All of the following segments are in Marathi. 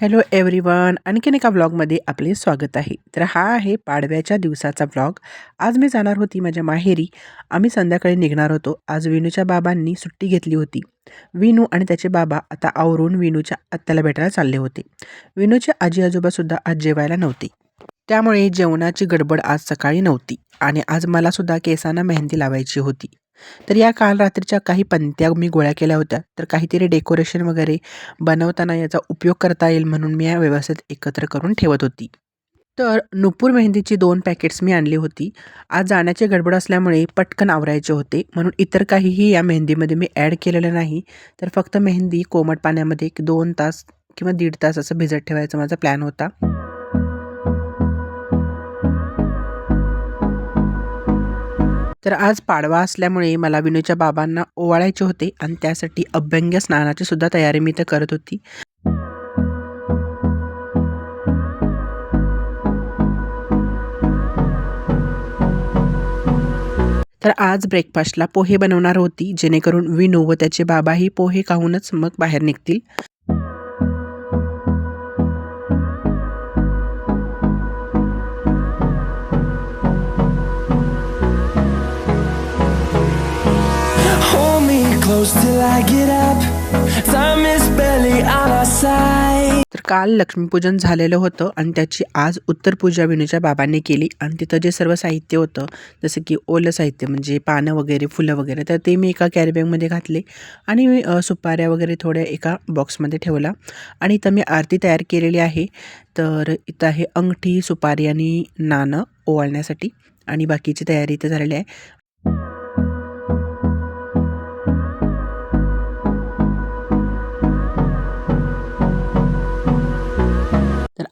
हॅलो एव्हरीवन आणखीन एका व्लॉगमध्ये आपले स्वागत आहे. तर हा आहे पाडव्याच्या दिवसाचा व्लॉग आज मी जाणार होती माझ्या माहेरी. आम्ही संध्याकाळी निघणार होतो. आज विनूच्या बाबांनी सुट्टी घेतली होती. विनू आणि त्याचे बाबा आता आवरून विनूच्या आत्याला भेटायला चालले होते. विनूचे आजी आजोबासुद्धा आज जेवायला नव्हते. त्यामुळे जेवणाची गडबड आज सकाळी नव्हती. आणि आज मलासुद्धा केसांना मेहंदी लावायची होती. तर या काल रात्रीच्या काही पंत्या मी गोळ्या केल्या होत्या. तर काहीतरी डेकोरेशन वगैरे बनवताना याचा उपयोग करता येईल म्हणून मी या व्यवस्थित एकत्र करून ठेवत होती. तर नुपूर मेहंदीची दोन पॅकेट्स मी आणली होती. आज जाण्याची गडबड असल्यामुळे पटकन आवरायचे होते. म्हणून इतर काहीही या मेहंदीमध्ये मी ॲड केलेलं नाही. तर फक्त मेहंदी कोमट पाण्यामध्ये एक दोन तास किंवा दीड तास असं भिजत ठेवायचा माझा प्लॅन होता. तर आज पाडवा असल्यामुळे मला विनूच्या बाबांना ओवाळायचे होते आणि त्यासाठी अभ्यंग स्नानाची सुद्धा तयारी मी तर करत होती. तर आज ब्रेकफास्टला पोहे बनवणार होती जेणेकरून विनू व त्याचे बाबाही पोहे खाऊनच मग बाहेर निघतील. Close till I get up. Time is barely on our side. तर काल लक्ष्मीपूजन झालेलं होतं आणि त्याची आज उत्तर पूजा विणूच्या बाबांनी केली. आणि तिथं जे सर्व साहित्य होतं जसं की ओलं साहित्य म्हणजे पानं वगैरे फुलं वगैरे तर ते मी एका कॅरीबॅगमध्ये घातले. आणि मी सुपाऱ्या वगैरे थोड्या एका बॉक्समध्ये ठेवला. आणि इथं मी आरती तयार केलेली आहे. तर इथं आहे अंगठी सुपारी आणि नाणं ओवाळण्यासाठी. आणि बाकीची तयारी इथं झालेली आहे.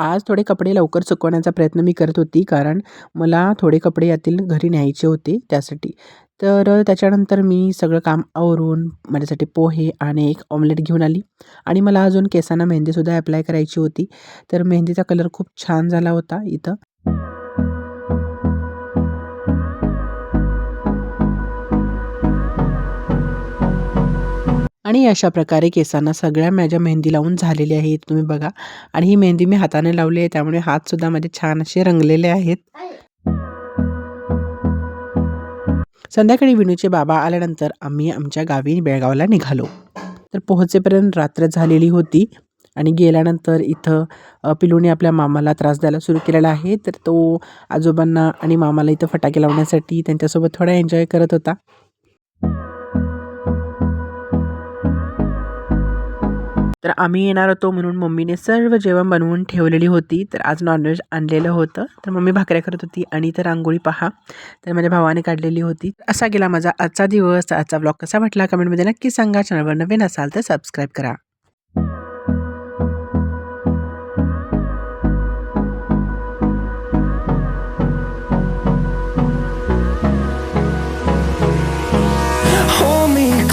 आज थोडे कपडे लवकर सुकवण्याचा प्रयत्न मी करत होती कारण मला थोडे कपडे यातील घरी न्यायचे होते त्यासाठी. तर त्याच्यानंतर मी सगळं काम आवरून माझ्यासाठी पोहे आणि एक ऑमलेट घेऊन आली. आणि मला अजून केसांना मेहंदीसुद्धा अप्लाय करायची होती. तर मेहंदीचा कलर खूप छान झाला होता इथं. आणि अशा प्रकारे केसांना सगळ्या माझ्या मेहंदी लावून झालेली आहेत तुम्ही बघा. आणि ही मेहंदी मी हाताने लावली आहे त्यामुळे हातसुद्धा माझे छान असे रंगलेले आहेत. संध्याकाळी विणूचे बाबा आल्यानंतर आम्ही आमच्या गावी बेळगावला निघालो. तर पोहोचेपर्यंत रात्र झालेली होती आणि गेल्यानंतर इथं पिलूने आपल्या मामाला त्रास द्यायला सुरू केलेला आहे. तर तो आजोबांना आणि मामाला इथं फटाके लावण्यासाठी त्यांच्यासोबत थोडा एन्जॉय करत होता. तर आम्ही येणार होतो म्हणून मम्मीने सर्व जेवण बनवून ठेवलेली होती. तर आज नॉनव्हेज आणलेलं होतं. तर मम्मी भाकऱ्या करत होती आणि तर रांगोळी पहा. तर माझ्या भावाने काढलेली होती. असा गेला माझा आजचा दिवस. आजचा ब्लॉग कसा वाटला कमेंटमध्ये नक्की सांगा. चॅनलवर नवीन असाल तर सबस्क्राईब करा.